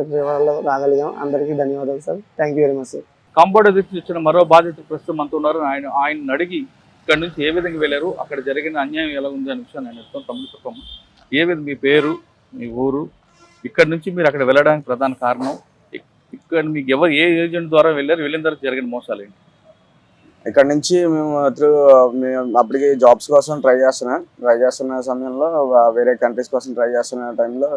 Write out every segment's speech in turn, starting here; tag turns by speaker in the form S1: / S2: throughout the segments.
S1: Respect వల్ల రాగలిగాం. అందరికీ ధన్యవాదాలు sir. Thank you very much sir
S2: compounder నుంచి వచ్చిన మరో బాధితుడు ప్రస్తుతం మనతో ఉన్నారు. ఆయన ఆయన అడిగి ఇక్కడ నుంచి ఏ విధంగా వెళ్ళారు అక్కడ జరిగిన అన్యాయం ఎలా ఉంది అనే విషయాన్ని ఆయన చెప్తాం. తమ్ముడు చెప్పమ్మ. ఏ విధంగా మీ పేరు మీ ఊరు ఇక్కడ నుంచి మీరు అక్కడ వెళ్ళడానికి ప్రధాన కారణం ఇక్- ఇక్కడ మీకు ఎవరు ఏ ఏజెంట్ ద్వారా వెళ్ళారు వెళ్ళిన తర్వాత జరిగిన మోసాలు ఏంటి?
S3: ఇక్కడ నుంచి మేము త్రూ మేము అప్పటికి జాబ్స్ కోసం ట్రై చేస్తున్నాం. ట్రై చేస్తున్న సమయంలో వేరే కంట్రీస్ కోసం ట్రై చేస్తున్న టైంలో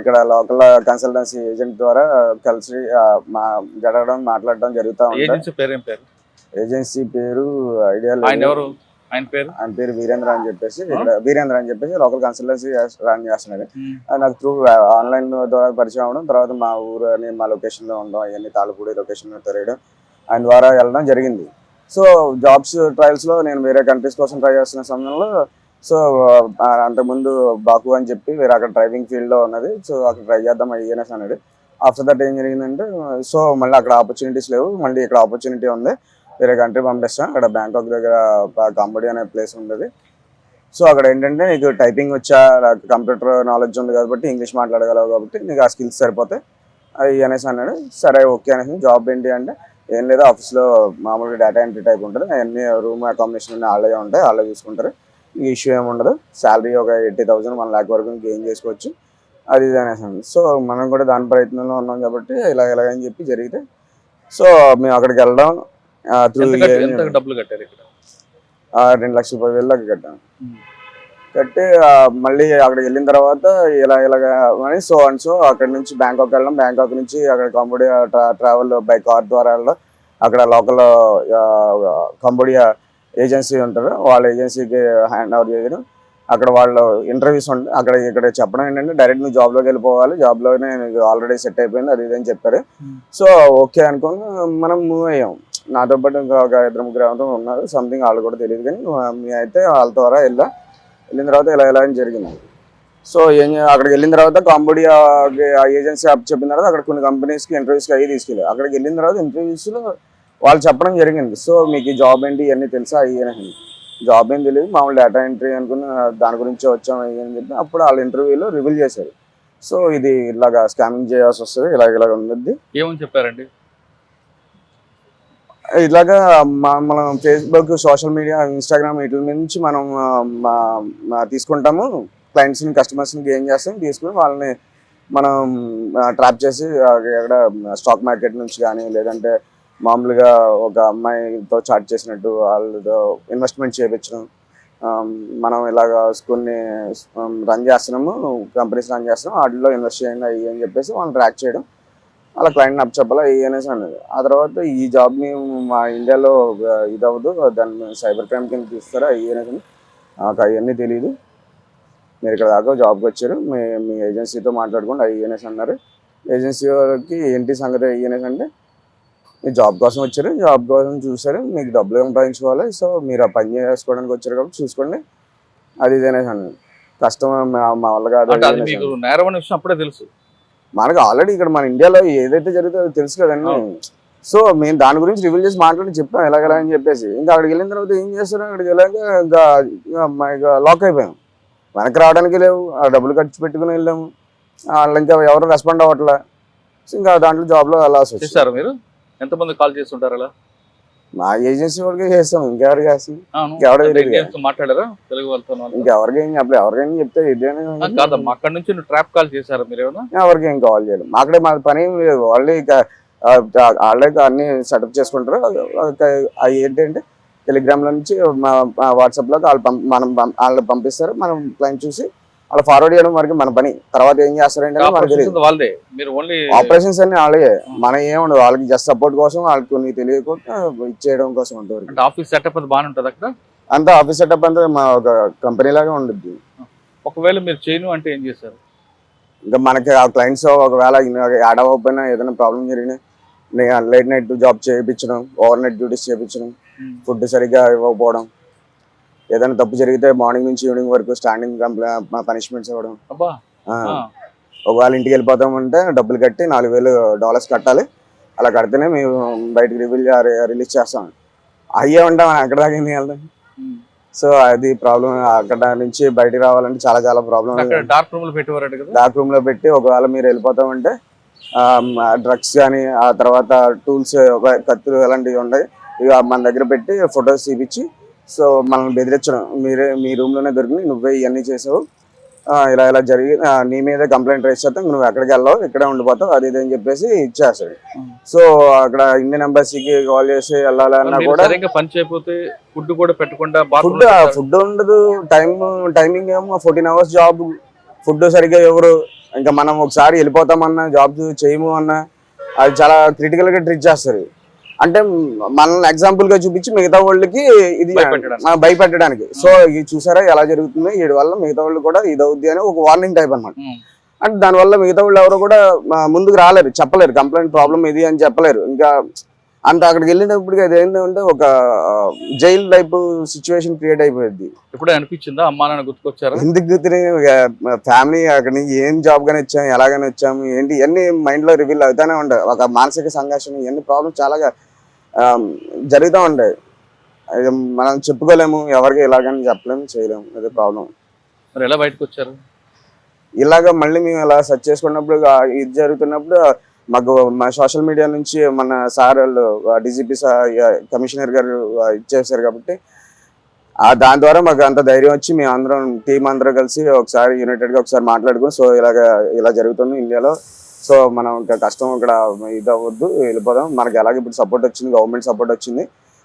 S3: ఇక్కడ లోకల్ కన్సల్టెన్సీ ఏజెంట్ ద్వారా కలిసి మా జరగడం మాట్లాడడం జరుగుతూ ఉంటాయి
S2: ఏజెన్సీ పేరు
S3: ఐడియా
S2: ఆయన
S3: లేదు
S2: ఎవరు? ఆయన పేరు?
S3: ఆయన పేరు వీరేంద్ర అని చెప్పేసి వీరేంద్ర అని చెప్పేసి లోకల్ కన్సల్టెన్సీ రన్. అది నాకు త్రూ ఆన్లైన్ ద్వారా పరిచయం అవ్వడం తర్వాత మా ఊరు అని మా లొకేషన్లో ఉండడం అవన్నీ తాళపూడి లొకేషన్లో తెలియడం ఆయన ద్వారా వెళ్ళడం జరిగింది. సో జాబ్స్ ట్రయల్స్లో నేను వేరే కంట్రీస్ కోసం ట్రై చేస్తున్న సమయంలో సో అంతకుముందు బాకు అని చెప్పి వేరే అక్కడ డ్రైవింగ్ ఫీల్డ్లో ఉన్నది. సో అక్కడ ట్రై చేద్దాం ఐఎన్ఎస్ అనేది ఆఫ్టర్ దట్ ఏం జరిగిందంటే సో మళ్ళీ అక్కడ ఆపర్చునిటీస్ లేవు. మళ్ళీ ఇక్కడ ఆపర్చునిటీ ఉంది. వేరే కంట్రీ పంపిస్తాం. అక్కడ బ్యాంకాక్ దగ్గర కాంబోడి అనే ప్లేస్ ఉండేది. సో అక్కడ ఏంటంటే నీకు టైపింగ్ వచ్చా కంప్యూటర్ నాలెడ్జ్ ఉంది కాబట్టి ఇంగ్లీష్ మాట్లాడగలవు కాబట్టి నీకు ఆ స్కిల్స్ సరిపోతాయి. అది అనేసి అన్నాడు. సరే ఓకే అనేసి జాబ్ ఏంటి అంటే ఏం లేదు ఆఫీస్లో మామూలుగా డేటా ఎంట్రీ టైప్ ఉంటుంది. అన్ని రూమ్ అకామిడేషన్ అన్ని వాళ్ళే ఉంటాయి. వాళ్ళే చూసుకుంటారు. ఇష్యూ ఏమి ఉండదు. శాలరీ ఒక ఎయిటీ థౌసండ్ వన్ ల్యాక్ వరకు గెయిన్ చేసుకోవచ్చు. అది ఇది అనేసి. సో మనం కూడా దాని ప్రయత్నంలో ఉన్నాం కాబట్టి ఇలా ఇలాగని చెప్పి జరిగితే సో మేము అక్కడికి వెళ్ళడం
S2: డబ్బులు కట్టారు ఇక్కడ?
S3: రెండు లక్షల పదివేలు దాకా కట్టాం.
S2: ఉమ్.
S3: కట్టి మళ్ళీ అక్కడికి వెళ్ళిన తర్వాత ఇలా ఇలాగా అని సో అండ్ సో అక్కడ నుంచి బ్యాంకాక్ వెళ్ళడం. బ్యాంకాక్ నుంచి అక్కడ కంబోడియా ట్రావెల్ బై కార్ ద్వారా వెళ్ళడం. అక్కడ లోకల్ కంబోడియా ఏజెన్సీ ఉంటారు. వాళ్ళ ఏజెన్సీకి హ్యాండ్ ఓవర్ చేయడం అక్కడ వాళ్ళు ఇంటర్వ్యూస్ ఉంటాయి అక్కడ ఇక్కడ చెప్పడం ఏంటంటే డైరెక్ట్ నువ్వు జాబ్లోకి వెళ్ళిపోవాలి. జాబ్లోనే నీకు ఆల్రెడీ సెట్ అయిపోయింది. అది ఇది అని చెప్పారు.
S2: Hmm.
S3: సో ఓకే అనుకుని మనం మూవ్ అయ్యాం. నాతో పాటు ఇంకా ఒక ఇద్దరు ముగ్గురు ఎవరితో ఉన్నారు. సంథింగ్ వాళ్ళు కూడా తెలియదు కానీ మేము అయితే వాళ్ళ ద్వారా వెళ్ళా. వెళ్ళిన తర్వాత ఇలా ఇలా అని జరిగింది. సో ఏం అక్కడికి వెళ్ళిన తర్వాత కాంబోడియా ఏజెన్సీ అప్ చెప్పిన తర్వాత అక్కడ కొన్ని కంపెనీస్కి ఇంటర్వ్యూస్కి అయ్యి తీసుకెళ్ళి అక్కడికి వెళ్ళిన తర్వాత ఇంటర్వ్యూస్లో వాళ్ళు చెప్పడం జరిగింది. సో మీకు ఈ జాబ్ ఏంటి? ఇవన్నీ తెలుసా? అయ్యి అని జాబ్ ఏం తెలియదు మామూలు డేటా ఎంట్రీ అనుకుని దాని గురించి వచ్చాం అని చెప్పి అప్పుడు వాళ్ళ ఇంటర్వ్యూలో రివీల్ చేశారు. సో ఇది ఇలాగా స్కామింగ్ చేయాల్సి వస్తుంది. ఇలాగ ఇలాగ ఉంది
S2: ఏమని చెప్పారండి?
S3: ఇలాగా మనం ఫేస్బుక్ సోషల్ మీడియా ఇన్స్టాగ్రామ్ వీటి నుంచి మనం తీసుకుంటాము. క్లయింట్స్ని కస్టమర్స్ని గెయిన్ చేస్తాం. తీసుకుని వాళ్ళని మనం ట్రాప్ చేసి ఎక్కడ స్టాక్ మార్కెట్ నుంచి కానీ లేదంటే మామూలుగా ఒక అమ్మాయితో చాట్ చేసినట్టు వాళ్ళతో ఇన్వెస్ట్మెంట్ చేయించడం మనం ఇలాగ కొన్ని రన్ చేస్తున్నాము కంపెనీస్ రన్ చేస్తున్నాం వాటిలో ఇన్వెస్ట్ చేయండి అయ్యి అని చెప్పేసి వాళ్ళని ట్రాక్ చేయడం అలా క్లయింట్ అప్ చెప్పాలా ఇవి అనేసి అన్నది. ఆ తర్వాత ఈ జాబ్ని మా ఇండియాలో ఇది అవ్వదు దాన్ని సైబర్ క్రైమ్ కింద తీస్తారా ఇవి అనేసి నాకు అవన్నీ తెలియదు మీరు ఇక్కడ దాకా జాబ్కి వచ్చారు మీ మీ ఏజెన్సీతో మాట్లాడుకుంటే అవి అనేసి అన్నారు. ఏజెన్సీ వాళ్ళకి ఏంటి సంగతి అయ్యి అనేసి అంటే మీరు జాబ్ కోసం వచ్చారు జాబ్ కోసం చూసారు మీకు డబ్బులు సంపాదించుకోవాలి సో మీరు ఆ పని చేసుకోవడానికి వచ్చారు కాబట్టి చూసుకోండి. అది ఇది అనేసి అన్నారు కష్టం మా వల్ల కాదు.
S2: నేరం అనే విషయం అప్పుడే తెలుసు.
S3: మనకు ఆల్రెడీ ఇక్కడ మన ఇండియాలో ఏదైతే జరుగుతుందో తెలుసు కదండి. సో మేము దాని గురించి రివీల్ చేసి మాట్లాడి చెప్పాం ఎలాగలా అని చెప్పేసి. ఇంకా అక్కడికి వెళ్ళిన తర్వాత ఏం చేస్తారు? అక్కడికి వెళ్ళాక ఇంకా లాక్ అయిపోయాం. వెనక్కి రావడానికి లేవు. ఆ డబ్బులు ఖర్చు పెట్టుకుని వెళ్ళాము. వాళ్ళు ఇంకా ఎవరు రెస్పాండ్ అవ్వట్లే. సో ఇంకా దాంట్లో జాబ్లో వెళ్ళాల్సి వచ్చింది
S2: చేశారు మీరు? ఎంతమంది కాల్ చేస్తుంటారు అలా?
S3: మా ఏజెన్సీ వాళ్ళకి చేస్తాం ఇంకెవరికి
S2: అంటే
S3: తెలియదు.
S2: ఇండియన్స్తో మాట్లాడారా తెలుగు వాళ్ళతో?
S3: ఇంకెవరికి ఎవరికైనా చెప్తే ఇదేనే
S2: ఆ, కాదమ్మా అక్కడ నుంచి నువ్వు ట్రాప్ కాల్ చేశారా మీరు ఏమైనా
S3: ఎవరికి ఏం కాల్ చేయలేదు. అక్కడే మా పని వాళ్ళే ఇక ఆ, వాళ్ళే ఇక అన్ని సెటప్ చేసుకుంటారు. అవి ఏంటంటే టెలిగ్రామ్లో నుంచి మా వాట్సాప్లోకి వాళ్ళు పంప మనం వాళ్ళు పంపిస్తారు. మనం క్లయింట్ చూసి వాళ్ళు ఫార్వర్డ్ చేయడం వరకు మన పని. తర్వాత ఏం చేస్తారంటే మనకు
S2: ఆపరేషన్స్
S3: తెలియదు
S2: వాళ్ళదే. మీరు ఓన్లీ
S3: ఆపరేషన్స్ అన్ని వాళ్ళే. మన ఏముండదు వాళ్ళకి జస్ట్ సపోర్ట్ కోసం వాళ్ళకి కొన్ని తెలియకుండా ఇచ్చేయడం కోసం
S2: అంటే ఆఫీస్ సెటప్ అది బాగానే ఉంటుంది అక్కడ?
S3: అంతా ఆఫీస్ సెటప్ అంతా మా ఒక కంపెనీ లాగా ఉండుద్ది.
S2: ఒకవేళ మీరు చేయను అంటే ఏం చేశారు
S3: ఇంకా మనకి ఆ క్లయింట్స్ ఒకవేళ యాడ్ అవ్వకపోయినా ఏదైనా ప్రాబ్లం జరిగినా లేట్ నైట్ జాబ్ చేయించడం ఓవర్ నైట్ డ్యూటీస్ చేయించడం. ఫుడ్ సరిగ్గా ఇవ్వకపోవడం ఏదైనా తప్పు జరిగితే మార్నింగ్ నుంచి ఈవినింగ్ వరకు స్టాండింగ్ పనిష్మెంట్స్ ఇవ్వడం. ఒకవేళ ఇంటికి వెళ్ళిపోతామంటే డబ్బులు కట్టి నాలుగు వేలు డాలర్స్ కట్టాలి. అలా కడితేనే మేము బయటకు రివీల్ రిలీజ్ చేస్తాం. అయ్యే ఉంటాం అక్కడ దాకా ఎందుకు వెళ్తాం. సో అది ప్రాబ్లం అక్కడ నుంచి బయటికి రావాలంటే చాలా చాలా ప్రాబ్లం
S2: డార్క్ రూమ్లో కదా?
S3: డార్క్ రూమ్లో పెట్టి ఒకవేళ మీరు వెళ్ళిపోతామంటే డ్రగ్స్ కానీ ఆ తర్వాత టూల్స్ కత్తులు ఇలాంటివి ఉన్నాయి ఇక మన దగ్గర పెట్టి ఫొటోస్ చూపించి సో మనల్ని బెదిరించడం. మీరే మీ రూమ్లోనే దొరికినాయి నువ్వే ఇవన్నీ చేసావు. ఇలా ఇలా జరిగి నీ మీద కంప్లైంట్ రేస్ చేస్తాం నువ్వు ఎక్కడికి వెళ్ళావు ఇక్కడే ఉండిపోతావు అది ఇది అని చెప్పేసి ఇచ్చేస్తాడు. సో అక్కడ ఇండియన్ ఎంబసీకి కాల్ చేసి వెళ్ళాలన్నా కూడా
S2: సరిగ్గా పని చేయకపోతే ఫుడ్ కూడా పెట్టకుండా
S3: ఫుడ్ ఫుడ్ ఉండదు టైం టైమింగ్ ఏమో ఫోర్టీన్ అవర్స్ జాబ్. ఫుడ్ సరిగ్గా ఎవరు ఇంకా మనం ఒకసారి వెళ్ళిపోతామన్నా జాబ్ చేయము అన్నా అది చాలా క్రిటికల్గా ట్రీట్ చేస్తారు. అంటే మనల్ని ఎగ్జాంపుల్గా చూపించి మిగతా వాళ్ళకి ఇది
S2: భయపెట్టడానికి.
S3: సో ఇది చూసారా? ఎలా జరుగుతుంది? వీడి వల్ల మిగతా వాళ్ళు కూడా ఇది అవుద్ది అని ఒక వార్నింగ్ టైప్ అన్నమాట. అంటే దానివల్ల మిగతా వాళ్ళు ఎవరు కూడా ముందుకు రాలేరు. చెప్పలేరు. కంప్లైంట్ ప్రాబ్లం ఇది అని చెప్పలేరు. ఇంకా అంత అక్కడికి వెళ్ళినప్పటికీ అది ఏంటంటే ఒక జైల్ టైప్ సిచ్యువేషన్ క్రియేట్ అయిపోయింది.
S2: ఇప్పుడే అనిపించిందా? అమ్మా నాన్న గుర్తుకొచ్చారా?
S3: ఎందుకు గుర్తుని ఫ్యామిలీ అక్కడి నుంచి ఏం జాబ్ గానీ వచ్చాము ఎలాగని వచ్చాము ఏంటి ఇవన్నీ మైండ్లో రివీల్ అవుతానే ఉంటాయి ఒక మానసిక సంఘర్షణ ఇవన్నీ ప్రాబ్లమ్స్ చాలా జరుగుతూ ఉంటాయి అది మనం చెప్పుకోలేము ఎవరికి ఎలాగని చెప్పలేము చేయలేము అదే ప్రాబ్లం
S2: మరి ఎలా బయటకు వచ్చారు
S3: ఇలాగ మళ్ళీ మేము ఇలా సెర్చ్ చేసుకున్నప్పుడు ఇది జరుగుతున్నప్పుడు మాకు మా సోషల్ మీడియా నుంచి మన సార్ వాళ్ళు డీజీపీ కమిషనర్ గారు ఇచ్చేసారు కాబట్టి ఆ దాని ద్వారా మాకు అంత ధైర్యం వచ్చి మేము అందరం టీం అందరం కలిసి ఒకసారి యునైటెడ్గా ఒకసారి మాట్లాడుకుని సో ఇలాగ ఇలా జరుగుతుంది ఇండియాలో. సో మనం ఇంకా కష్టం ఇక్కడ ఇది అవ్వద్దు వెళ్ళిపోదాం. మనకి ఎలాగ ఇప్పుడు సపోర్ట్ వచ్చింది గవర్నమెంట్ సపోర్ట్ వచ్చింది.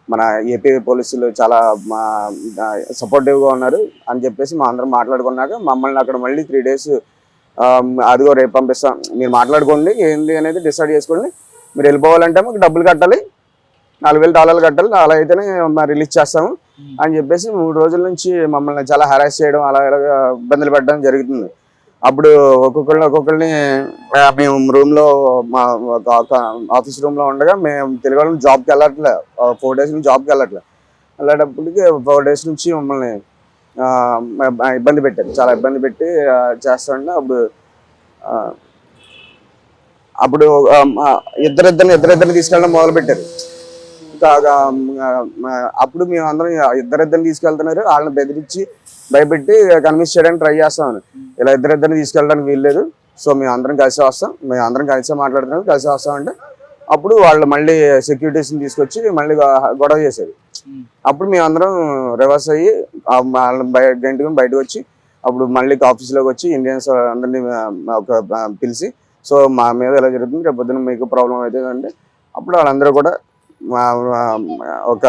S3: మన ఏపీ పోలీసులు చాలా సపోర్టివ్గా సపోర్టివ్గా ఉన్నారు అని చెప్పేసి మా అందరం మాట్లాడుకున్నాక మమ్మల్ని అక్కడ మళ్ళీ త్రీ డేస్ అదిగో రేపు పంపిస్తాం. మీరు మాట్లాడుకోండి ఏంది అనేది డిసైడ్ చేసుకోండి. మీరు వెళ్ళిపోవాలంటే మాకు డబ్బులు కట్టాలి. నాలుగు వేలు డాలర్లు కట్టాలి. అలా అయితేనే రిలీజ్ చేస్తాము. అని చెప్పేసి మూడు రోజుల నుంచి మమ్మల్ని చాలా హరాస్ చేయడం అలా ఇలా ఇబ్బందులు పెట్టడం జరుగుతుంది. అప్పుడు ఒక్కొక్కరిని ఒక్కొక్కరిని మేము రూమ్లో మా ఆఫీస్ రూమ్లో ఉండగా మేము తెలుగు జాబ్కి వెళ్ళట్లే. ఫోర్ డేస్ నుంచి జాబ్కి వెళ్ళట్లే. వెళ్ళేటప్పటికి ఫోర్ డేస్ నుంచి మమ్మల్ని ఇబ్బంది పెట్టారు. చాలా ఇబ్బంది పెట్టి ఆ, చేస్తుంటే అప్పుడు అప్పుడు ఇద్దరిద్దరిని ఇద్దరిద్దరిని తీసుకెళ్ళడం మొదలు పెట్టారు అప్పుడు మేము అందరం ఇద్దరిద్దరిని తీసుకెళ్తున్నారు. వాళ్ళని బెదిరించి భయపెట్టి కన్విన్స్ చేయడానికి ట్రై చేస్తామని ఇలా ఇద్దరిద్దరిని తీసుకెళ్ళడానికి వీల్లేదు. సో మేము అందరం కలిసి వస్తాం. మేము అందరం కలిసి మాట్లాడుతున్నాం. కలిసి వస్తామంటే అప్పుడు వాళ్ళు మళ్ళీ సెక్యూరిటీస్ని తీసుకొచ్చి మళ్ళీ గొడవ
S2: ఉమ్.
S3: అప్పుడు మేము అందరం రివర్స్ అయ్యి గంటకు బయటకు వచ్చి అప్పుడు మళ్ళీ ఆఫీస్లోకి వచ్చి ఇండియన్స్ అందరినీ ఒక పిలిచి సో మా మీద ఎలా జరుగుతుంది? రేపు పొద్దున మీకు ప్రాబ్లం అవుతుంది అంటే అప్పుడు వాళ్ళందరూ కూడా మా- ఒక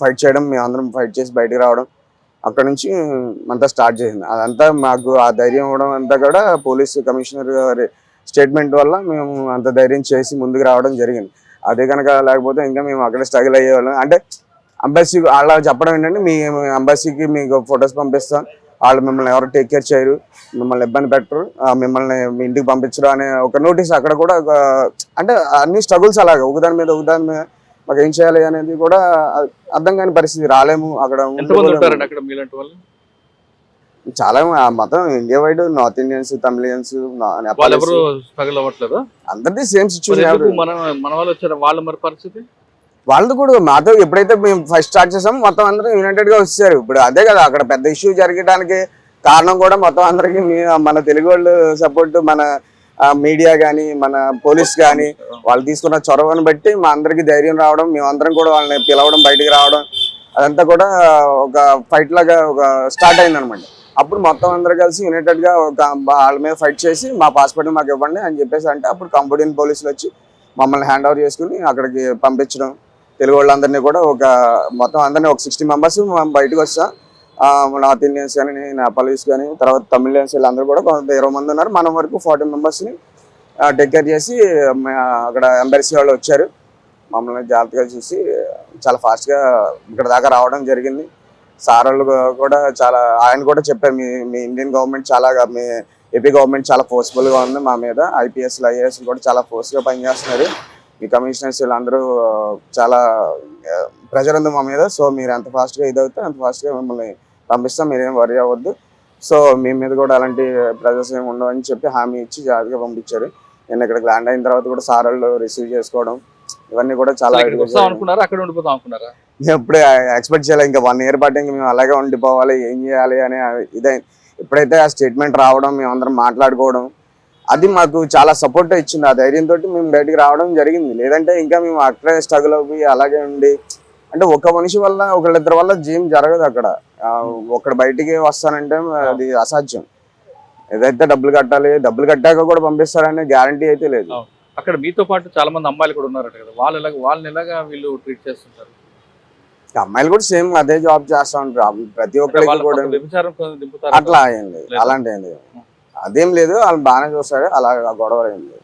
S3: ఫైట్ చేయడం మేము అందరం ఫైట్ చేసి బయటకు రావడం అక్కడ నుంచి అంతా స్టార్ట్ చేసింది. అదంతా మాకు ఆ ధైర్యం ఇవ్వడం అంతా కూడా పోలీస్ కమిషనర్ గారి స్టేట్మెంట్ వల్ల మేము అంత ధైర్యం చేసి ముందుకు రావడం జరిగింది. అదే కనుక లేకపోతే ఇంకా మేము అక్కడ స్ట్రగుల్ అయ్యేవాళ్ళం. అంటే అంబాసీ అలా చెప్పడం ఏంటంటే మీ అంబాసీకి మీకు ఫొటోస్ పంపిస్తాం. వాళ్ళు మిమ్మల్ని ఎవరు టేక్ కేర్ చేయరు. మిమ్మల్ని ఇబ్బంది పెట్టరు. మిమ్మల్ని మీ ఇంటికి పంపించరు అనే ఒక నోటీస్ అక్కడ కూడా అంటే అన్ని స్ట్రగుల్స్ అలాగే. ఒకదాని మీద ఒకదాని మీద మాకు ఏం చేయాలి అనేది కూడా అర్థం కాని పరిస్థితి. రాలేము. అక్కడ
S2: వాళ్ళు?
S3: చాలా మొత్తం India wide North Indians Tamilians
S2: వాళ్ళు
S3: అందరిది సేమ్ సిచ్యువేషన్
S2: మన వాళ్ళు వాళ్ళ మరి పరిస్థితి?
S3: వాళ్ళది కూడా మాతో ఎప్పుడైతే మేము ఫస్ట్ స్టార్ట్ చేసామో మొత్తం అందరూ యునైటెడ్గా వచ్చారు ఇప్పుడు అదే కదా అక్కడ పెద్ద ఇష్యూ జరగడానికి కారణం కూడా మొత్తం అందరికి మన తెలుగు వాళ్ళు సపోర్ట్ మన మీడియా కానీ మన పోలీస్ కానీ వాళ్ళు తీసుకున్న చొరవని బట్టి మా అందరికి ధైర్యం రావడం మేము అందరం కూడా వాళ్ళని పిలవడం బయటికి రావడం అదంతా కూడా ఒక ఫైట్ లాగా ఒక స్టార్ట్ అయింది అనమాట అప్పుడు మొత్తం అందరూ కలిసి యునైటెడ్గా ఒక వాళ్ళ మీద ఫైట్ చేసి మా పాస్పోర్ట్ మాకు ఇవ్వండి అని చెప్పేసి అంటే అప్పుడు కంబోడియన్ పోలీసులు వచ్చి మమ్మల్ని హ్యాండ్ ఓవర్ చేసుకుని అక్కడికి పంపించడం తెలుగు వాళ్ళందరినీ కూడా ఒక మొత్తం అందరినీ ఒక సిక్స్టీ మెంబర్స్ బయటకు వచ్చాం. నార్త్ ఇండియన్స్ కానీ నేపాలీస్ కానీ తర్వాత తమిళియన్స్ వీళ్ళందరూ కూడా కొంత ఇరవై మంది ఉన్నారు. మనం వరకు ఫార్టీ మెంబర్స్ని టేక్ కేర్ చేసి అక్కడ ఎంబరసీ వాళ్ళు వచ్చారు. మమ్మల్ని జాగ్రత్తగా చూసి చాలా ఫాస్ట్గా ఇక్కడ దాకా రావడం జరిగింది. సార్ వాళ్ళు కూడా చాలా ఆయన కూడా చెప్పారు మీ మీ ఇండియన్ గవర్నమెంట్ చాలా మీ ఏపీ గవర్నమెంట్ చాలా ఫోర్స్ఫుల్గా ఉంది మా మీద. ఐపీఎస్లు ఐఏఎస్ కూడా చాలా ఫోర్స్గా పనిచేస్తున్నారు. మీ కమిషనర్స్ వీళ్ళందరూ చాలా ప్రెజర్ ఉంది మా మీద. సో మీరు ఎంత ఫాస్ట్గా ఇది అవుతే అంత ఫాస్ట్గా మిమ్మల్ని పంపిస్తాం. మీరేం వరి అవ్వద్దు. సో మీ మీద కూడా అలాంటి ప్రెజర్స్ ఏమి ఉండవు అని చెప్పి హామీ ఇచ్చి జాగ్రత్తగా పంపించారు. నేను ఇక్కడికి ల్యాండ్ అయిన తర్వాత కూడా సార్ వాళ్ళు రిసీవ్ చేసుకోవడం ఇవన్నీ కూడా చాలా
S2: అసలు ఇక్కడికి వస్తాం అనుకున్నారా అక్కడ ఉండిపోతాం అనుకున్నారా?
S3: ఎప్పుడే ఎక్స్పెక్ట్ చేయాలి. ఇంకా వన్ ఇయర్ పాటు ఇంకా మేము అలాగే ఉండిపోవాలి. ఏం చేయాలి అనే ఇదే ఎప్పుడైతే ఆ స్టేట్మెంట్ రావడం మేము అందరం మాట్లాడుకోవడం అది మాకు చాలా సపోర్ట్ ఇచ్చింది. ఆ ధైర్యంతో మేము బయటికి రావడం జరిగింది. లేదంటే ఇంకా మేము అక్కడే స్ట్రగుల్ అవ్వి అలాగే ఉండి అంటే ఒక మనిషి వల్ల ఒకళ్ళిద్దరి వల్ల జీమ్ జరగదు అక్కడ. ఒకడు బయటికి వస్తానంటే అది అసాధ్యం. ఏదైతే డబ్బులు కట్టాలి డబ్బులు కట్టాక కూడా పంపిస్తారనే గ్యారంటీ అయితే లేదు.
S2: అక్కడ మీతో పాటు చాలా మంది అమ్మాయిలు కూడా ఉన్నారట కదా. వాళ్ళు ఎలాగ వాళ్ళని ఎలాగా వీళ్ళు ట్రీట్ చేస్తుంటారు?
S3: అమ్మాయిలు కూడా సేమ్ అదే జాబ్ చేస్తా ఉంటారు. ప్రతి ఒక్కరికి కూడా అట్లా అయింది
S2: లేదు.
S3: అలాంటి అదేం లేదు వాళ్ళు బాగానే చూస్తారు అలా గొడవ అయింది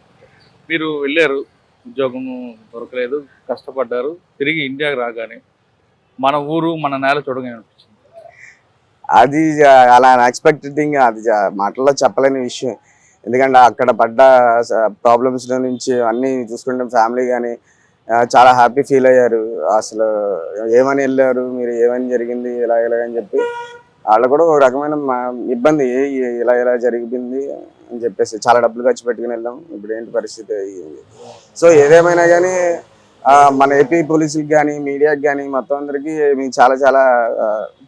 S2: మీరు వెళ్ళారు ఉద్యోగం దొరకలేదు కష్టపడ్డారు తిరిగి ఇండియాకి రాగానే మన ఊరు మన నేల చూడగా అనిపించింది.
S3: అది అలా అన్ఎక్స్పెక్టెడ్ థింగ్ అది మాటల్లో చెప్పలేని విషయం. ఎందుకంటే అక్కడ పడ్డ ప్రాబ్లమ్స్ నుంచి అన్ని చూసుకుంటే ఫ్యామిలీ కానీ చాలా హ్యాపీ ఫీల్ అయ్యారు. అసలు ఏమని వెళ్ళారు మీరు ఏమని జరిగింది ఇలా ఇలా అని చెప్పి వాళ్ళు కూడా ఒక రకమైన ఇబ్బంది ఇలా ఇలా జరిగిపోయింది అని చెప్పేసి చాలా డబ్బులు ఖర్చు పెట్టుకుని వెళ్ళాం. ఇప్పుడు ఏంటి పరిస్థితి? సో ఏదేమైనా కానీ మన ఏపీ పోలీసులకు కానీ మీడియాకి కానీ మొత్తం అందరికీ మేము చాలా చాలా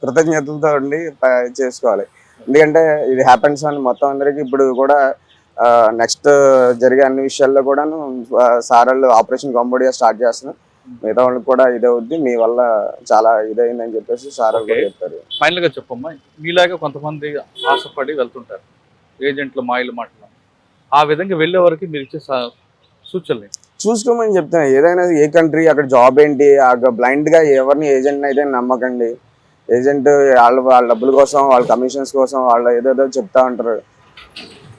S3: కృతజ్ఞతలతో ఉండి చేసుకోవాలి. ఎందుకంటే ఇది హ్యాపెన్స్ అని మొత్తం అందరికీ ఇప్పుడు కూడా నెక్స్ట్ జరిగే అన్ని విషయాల్లో కూడాను సార్ వాళ్ళు ఆపరేషన్ కాంబోడియా స్టార్ట్ చేస్తున్నారు. మిగతా వాళ్ళకి కూడా ఇదే అవుద్ది. మీ వల్ల చాలా ఇదైందని చెప్పేసి సార్ కూడా. చెప్తారు
S2: ఫైనల్గా చెప్పమ్మా. మీలాగా కొంతమంది ఆశపడి వెళ్తుంటారు. ఏజెంట్లు మాయలు మాటలు. ఆ విధంగా వెళ్ళే వరకు మీరు ఇచ్చే సూచనలు?
S3: చూసుకోమని చెప్తాను ఏదైనా ఏ కంట్రీ అక్కడ జాబ్ ఏంటి బ్లైండ్గా ఎవరిని ఏజెంట్ అయితే నమ్మకండి. ఏజెంట్ వాళ్ళ వాళ్ళ డబ్బుల కోసం వాళ్ళ కమిషన్స్ కోసం వాళ్ళు ఏదేదో చెప్తా ఉంటారు.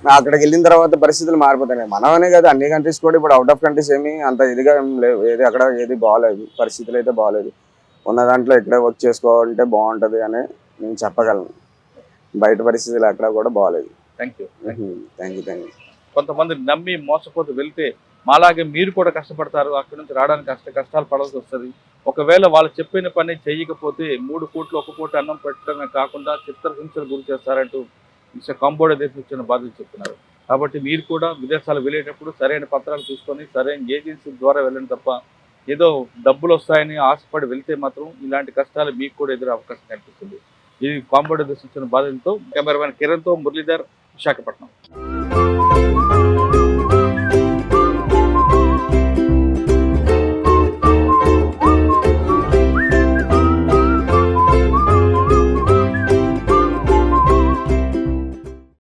S3: అక్కడికి వెళ్ళిన తర్వాత పరిస్థితులు మారిపోతాయి మనమనే కదా అన్ని కంట్రీస్ కూడా ఇప్పుడు అవుట్ ఆఫ్ కంట్రీస్ ఏమి అంత ఇదిగా ఏం లేవు. ఏది అక్కడ ఏది బాగాలేదు పరిస్థితులు అయితే బాగాలేదు ఉన్న దాంట్లో ఇక్కడే వర్క్ చేసుకోవాలంటే బాగుంటది అని నేను చెప్పగలను. బయట పరిస్థితులు అక్కడ కూడా బాగాలేదు
S2: thank you
S3: thank you thank you
S2: కొంతమంది నమ్మి మోసపోతూ వెళ్తే మాలాగే మీరు కూడా కష్టపడతారు. అక్కడి నుంచి రావడానికి కష్ట కష్టాలు పడాల్సి వస్తుంది. ఒకవేళ వాళ్ళు చెప్పిన పని చేయకపోతే మూడు కోట్లు ఒక కోటి అన్నం పెట్టడమే కాకుండా చిత్రహింసలు గురి చేస్తారంటూ ఇస కంబోడ దేశం ఇచ్చిన బాధ్యత చెప్తున్నారు. కాబట్టి మీరు కూడా విదేశాలు వెళ్ళేటప్పుడు సరైన పత్రాలు చూసుకొని సరైన ఏజెన్సీ ద్వారా వెళ్ళండి తప్ప ఏదో డబ్బులు వస్తాయని ఆశపడి వెళ్తే మాత్రం ఇలాంటి కష్టాలు మీకు కూడా ఎదురే అవకాశం కనిపిస్తుంది. ఇది కాంబోడ దేశం ఇచ్చిన బాధ్యతతో కెమెరామెన్ కిరణ్తో మురళీధర్ విశాఖపట్నం.